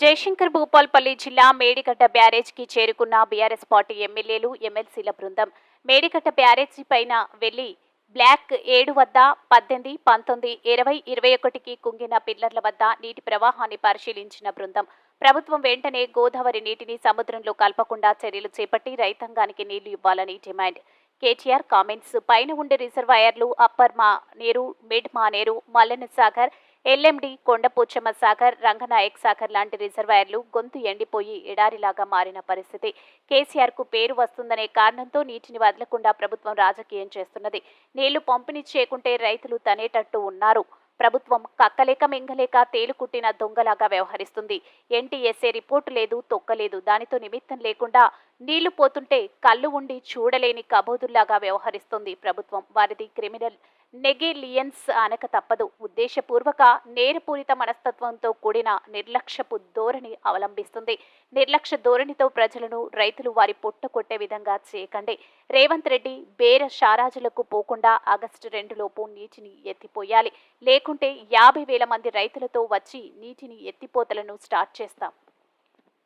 జయశంకర్ భూపాల్పల్లి జిల్లా మేడిగడ్డ బ్యారేజ్కి చేరుకున్న BRS party ఎమ్మెల్యేలు ఎమ్మెల్సీల బృందం. మేడిగడ్డ బ్యారేజీ పైన వెళ్ళి బ్లాక్ ఏడు వద్ద పద్దెనిమిది పంతొమ్మిది ఇరవై ఇరవై ఒకటికి కుంగిన పిల్లర్ల వద్ద నీటి ప్రవాహాన్ని పరిశీలించిన బృందం. ప్రభుత్వం వెంటనే గోదావరి నీటిని సముద్రంలో కలపకుండా చర్యలు చేపట్టి రైతాంగానికి నీళ్ళు ఇవ్వాలని డిమాండ్. కేటీఆర్ కామెంట్స్. పైన ఉండే రిజర్వాయర్లు అప్పర్ మా నీరు mid Manair Mallanna Sagar LMD Kondapochamma Sagar Ranganayak Sagar లాంటి రిజర్వాయర్లు గొంతు ఎండిపోయి ఎడారిలాగా మారిన పరిస్థితి. కేసీఆర్కు పేరు వస్తుందనే కారణంతో నీటిని వదలకుండా ప్రభుత్వం రాజకీయం చేస్తున్నది. నీళ్ళు పంపిణీ చేయకుంటే రైతులు తనేటట్టు ఉన్నారు. ప్రభుత్వం కక్కలేక మింగలేక తేలుకుట్టిన దొంగలాగా వ్యవహరిస్తుంది. ఎన్టీఎస్ఏ రిపోర్టు లేదు తొక్కలేదు. దానితో నిమిత్తం లేకుండా నీళ్ళు పోతుంటే కళ్ళు ఉండి చూడలేని కబోదుల్లాగా వ్యవహరిస్తుంది ప్రభుత్వం. వారిది క్రిమినల్ నెగిలియన్స్ అనక తప్పదు. ఉద్దేశపూర్వక నేరపూరిత మనస్తత్వంతో కూడిన నిర్లక్ష్యపు ధోరణి అవలంబిస్తుంది. నిర్లక్ష్య ధోరణితో ప్రజలను రైతులు వారి పొట్ట కొట్టే విధంగా చేయకండి. రేవంత్ రెడ్డి బేర షారాజులకు పోకుండా ఆగస్టు రెండులోపు నీటిని ఎత్తిపోయాలి. లేకుంటే యాభై వేల మంది రైతులతో వచ్చి నీటిని ఎత్తిపోతలను స్టార్ట్ చేస్తాం.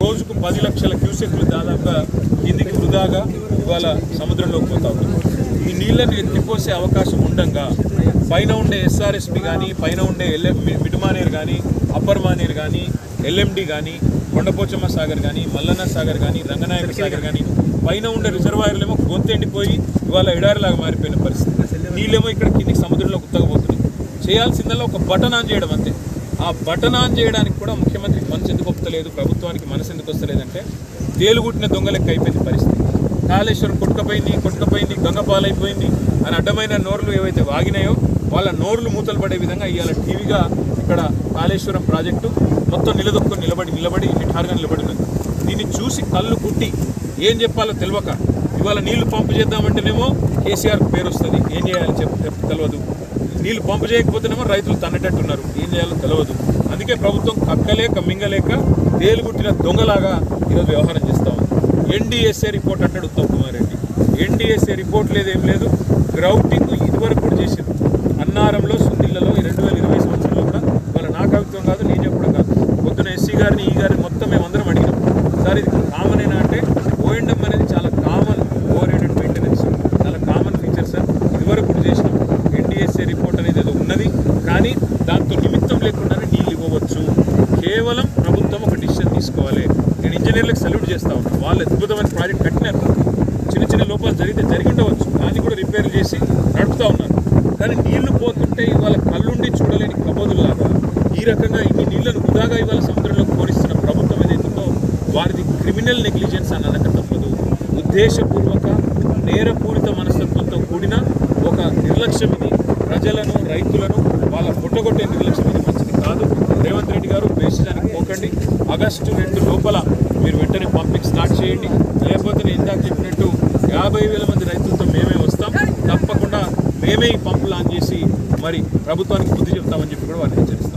రోజుకు పది లక్షల క్యూసెక్లు దాదాపుగా కిందికి వృధాగా ఇవాళ సముద్రంలోకి పోతా ఈ నీళ్ళను ఎత్తిపోసే అవకాశం ఉండంగా పైన ఉండే ఎస్ఆర్ఎస్పి కానీ పైన ఉండే ఎల్ఎం మిడ్మానేర్ కానీ అప్పర్ మానేర్ కానీ ఎల్ఎండి కానీ కొండపోచమ్మ సాగర్ కానీ మల్లన్న సాగర్ కానీ రంగనాయక సాగర్ కానీ పైన ఉండే రిజర్వాయర్లేమో గొంతెండిపోయి ఇవాళ ఎడారిలాగా మారిపోయిన పరిస్థితి. నీళ్ళేమో ఇక్కడ కిందికి సముద్రంలో ఉత్తగబోతున్నాయి చేయాల్సిందల్లా ఒక బటన్ ఆన్ చేయడం అంతే. ఆ బటన్ ఆన్ చేయడానికి కూడా ముఖ్యమంత్రికి మనసు ఎందుకు ఒప్పుతలేదు ప్రభుత్వానికి మనసు ఎందుకు వస్తలేదంటే తేలుగుట్టిన దొంగలకు అయిపోయింది పరిస్థితి. కాళేశ్వరం కొట్టుకపోయింది కొట్టుకపోయింది గంగపాలైపోయింది అని అడ్డమైన నోర్లు ఏవైతే వాగినాయో వాళ్ళ నోర్లు మూతలు పడే విధంగా ఇవాళ టీవీగా ఇక్కడ కాళేశ్వరం ప్రాజెక్టు మొత్తం నిలదొక్కుని నిలబడి నిలబడి నిఠారుగా నిలబడి ఉన్నది. దీన్ని చూసి కళ్ళు కుట్టి ఏం చెప్పాలో తెలియక ఇవాళ నీళ్ళు పంపు చేద్దామంటేనేమో కేసీఆర్ పేరు వస్తుంది ఏం చేయాలని చెప్ తెలియదు నీళ్ళు పంపు చేయకపోతేనేమో రైతులు తన్నటట్టున్నారు. ఏం చేయాలో తెలియదు అందుకే ప్రభుత్వం కక్కలేక మింగలేక తేలుగుట్టిన దొంగలాగా ఈరోజు వ్యవహారం చేస్తా ఉంది. ఎన్డీఎస్ఏ రిపోర్ట్ అంటాడు ఉత్తమ్ కుమార్ రెడ్డి. ఎన్డీఎస్ఏ రిపోర్ట్ లేదు ఏం లేదు. గ్రౌటింగ్ ఇదివరకు కూడా చేసింది కేవలం ప్రభుత్వం ఒక డిసిషన్ తీసుకోవాలి. నేను ఇంజనీర్లకు సల్యూట్ చేస్తా ఉన్నాను వాళ్ళు అద్భుతమైన ప్రాజెక్ట్ కట్టినారు. చిన్న చిన్న లోపాలు జరిగితే జరిగి ఉండవచ్చు. దాన్ని కూడా రిపేర్ చేసి నడుపుతా ఉన్నారు. కానీ నీళ్ళు పోతుంటే ఇవాళ కళ్ళుండి చూడలేని కబోదులాగా ఈ రకంగా ఇన్ని నీళ్ళను వృధాగా ఇవాళ సముద్రంలోకి కోరిస్తున్న ప్రభుత్వం ఏదైతుందో వారిది క్రిమినల్ నెగ్లిజెన్స్ అని అనక తప్పదు. ఉద్దేశపూర్వక నేరపూరిత మనస్తత్వంతో కూడిన ఒక నిర్లక్ష్యం ఇది. ప్రజలను రైతులను వాళ్ళ పుట్టగొట్టే నిర్లక్ష్యం ఇది మంచిది కాదు రేవంత్ రెడ్డి గారు వేసేదానికి పోకండి ఆగస్టు రెండు లోపల మీరు వెంటనే పంపింగ్ స్టార్ట్ చేయండి. లేకపోతే నేను ఇందాక చెప్పినట్టు యాభై వేల మంది రైతులతో మేమే వస్తాం. తప్పకుండా మేమే ఈ పంపులు ఆన్ చేసి మరి ప్రభుత్వానికి బుద్ధి చెప్తామని చెప్పి కూడా వారిని హెచ్చరిస్తాం.